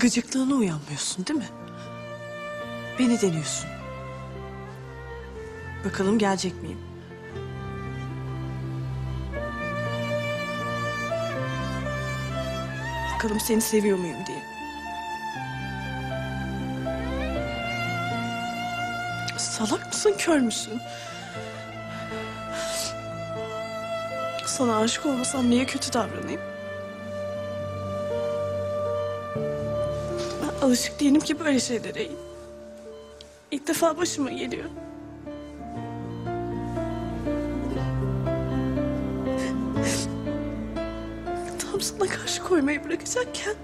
Gıcıklığına uyanmıyorsun değil mi? Beni deniyorsun. Bakalım gelecek miyim? Bakalım seni seviyor muyum diye. Salak mısın, kör müsün? Sana aşık olmasam niye kötü davranayım? Alışık değilim ki böyle şeylere. İlk defa başıma geliyor. Tam sana karşı koymayı bırakacakken...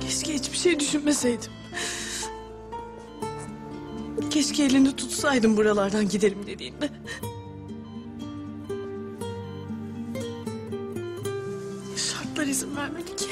Keşke hiçbir şey düşünmeseydim. Keşke elini tutsaydım buralardan giderim dediğinde. Şartlar izin vermedi ki.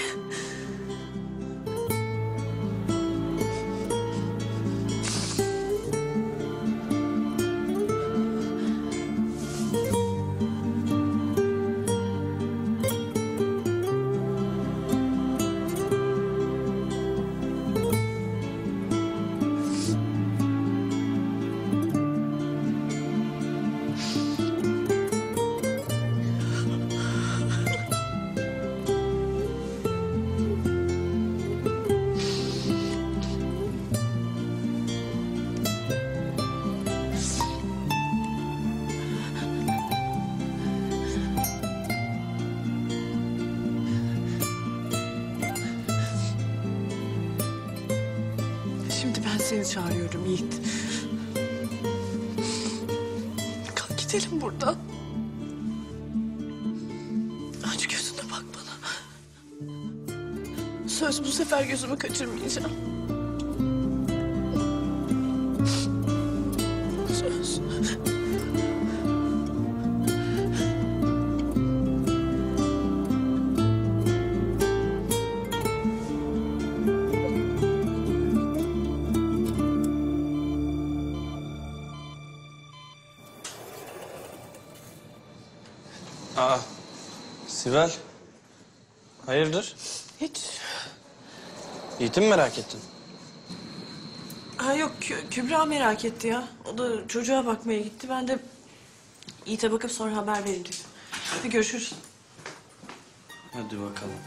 Ben seni çağırıyorum Yiğit. Kalk gidelim buradan. Aç gözüne bak bana. Söz bu sefer gözümü kaçırmayacağım. Söz. Aa, Sibel. Hayırdır? Hiç. Yiğit'i mi merak ettin? Ha yok Kü- Kübra merak etti ya. O da çocuğa bakmaya gitti. Ben de Yiğit'e bakıp sonra haber vereyim dedim. Hadi görüşürüz. Hadi bakalım.